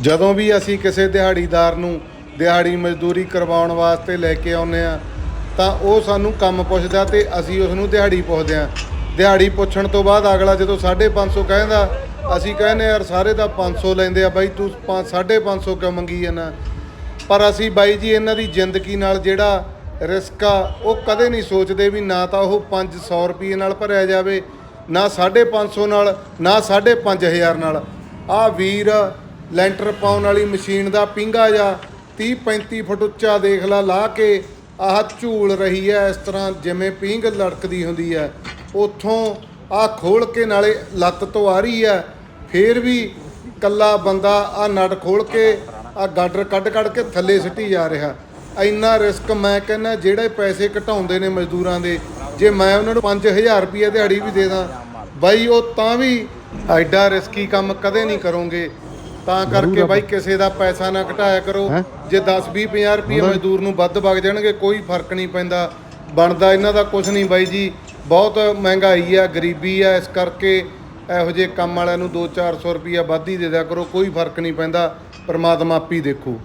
ਜਦੋਂ ਵੀ ਅਸੀਂ ਕਿਸੇ ਦਿਹਾੜੀਦਾਰ ਨੂੰ ਦਿਹਾੜੀ ਮਜ਼ਦੂਰੀ ਕਰਵਾਉਣ ਵਾਸਤੇ ਲੈ ਕੇ ਆਉਂਦੇ ਆ ਤਾਂ ਉਹ ਸਾਨੂੰ ਕੰਮ ਪੁੱਛਦਾ ਤੇ ਅਸੀਂ ਉਸ ਨੂੰ ਦਿਹਾੜੀ ਪੁੱਛਦੇ ਆ ਦਿਹਾੜੀ ਪੁੱਛਣ ਤੋਂ ਬਾਅਦ ਅਗਲਾ ਜਦੋਂ 550 ਕਹਿੰਦਾ, ਅਸੀਂ ਕਹਿੰਦੇ ਯਾਰ, ਸਾਰੇ ਤਾਂ 500 ਲੈਂਦੇ ਆ ਬਾਈ, ਤੂੰ 550 ਕਿਉਂ ਮੰਗੀ ਜਾਂਦਾ? ਪਰ ਅਸੀਂ ਬਾਈ ਜੀ, ਇਹਨਾਂ ਦੀ ਜ਼ਿੰਦਗੀ ਨਾਲ ਜਿਹੜਾ ਰਿਸਕ ਆ, ਉਹ ਕਦੇ ਨਹੀਂ ਸੋਚਦੇ ਵੀ ਨਾ ਤਾਂ ਉਹ 500 ਰੁਪਏ ਨਾਲ ਭਰਿਆ ਜਾਵੇ, ਨਾ 550 ਨਾਲ, ਨਾ 5500 ਨਾਲ। ਆ ਵੀਰ ਲੈਂਟਰ ਪਾਉਣ ਵਾਲੀ ਮਸ਼ੀਨ ਦਾ ਪਿੰਗਾ ਜਾਂ 30 35 ਫੁੱਟ ਉੱਚਾ ਦੇਖ ਲਾ ਲਾ ਕੇ ਆਹ ਝੂਲ ਰਹੀ ਹੈ, ਇਸ ਤਰ੍ਹਾਂ ਜਿਵੇਂ ਪਿੰਗ ਲੜਕਦੀ ਹੁੰਦੀ ਹੈ। ਉੱਥੋਂ ਆਹ ਖੋਲ ਕੇ ਨਾਲੇ ਲੱਤ ਤੋਂ ਆ ਰਹੀ ਹੈ, ਫੇਰ ਵੀ ਕੱਲਾ ਬੰਦਾ ਆ ਨਟ ਖੋਲ ਕੇ ਆ ਗਾਡਰ ਕੱਢ ਕੱਢ ਕੇ ਥੱਲੇ ਸਿੱਟੀ ਜਾ ਰਿਹਾ। ਇੰਨਾ ਰਿਸਕ ਮੈਂ ਕਹਿੰਦਾ, ਜਿਹੜੇ ਪੈਸੇ ਘਟਾਉਂਦੇ ਨੇ ਮਜ਼ਦੂਰਾਂ ਦੇ, ਜੇ ਮੈਂ ਉਹਨਾਂ ਨੂੰ 5000 ਰੁਪਏ ਦਿਹਾੜੀ ਵੀ ਦੇ ਦਾਂ, ਬਾਈ ਉਹ ਤਾਂ ਵੀ ਐਡਾ ਰਿਸਕੀ ਕੰਮ ਕਦੇ ਨਹੀਂ ਕਰੋਗੇ। ਤਾਂ ਕਰਕੇ ਬਾਈ ਕਿਸੇ ਦਾ ਪੈਸਾ ਨਾ ਘਟਾਇਆ ਕਰੋ। ਜੇ 10 20 50 ਰੁਪਏ ਮਜ਼ਦੂਰ ਨੂੰ ਵੱਧ ਵਗ ਜਾਣਗੇ ਕੋਈ ਫ਼ਰਕ ਨਹੀਂ ਪੈਂਦਾ। ਬਣਦਾ ਇਹਨਾਂ ਦਾ ਕੁਝ ਨਹੀਂ ਬਾਈ ਜੀ। ਬਹੁਤ ਮਹਿੰਗਾਈ ਆ ਗਰੀਬੀ ਆ ਇਸ ਕਰਕੇ ਇਹੋ ਜਿਹੇ ਕੰਮ ਵਾਲਿਆਂ ਨੂੰ 2-400 ਰੁਪਏ ਵੱਧ ਹੀ ਦੇ ਦਿਆ ਕਰੋ ਕੋਈ ਫ਼ਰਕ ਨਹੀਂ ਪੈਂਦਾ। ਪਰਮਾਤਮਾ ਆਪੀ ਦੇਖੂ।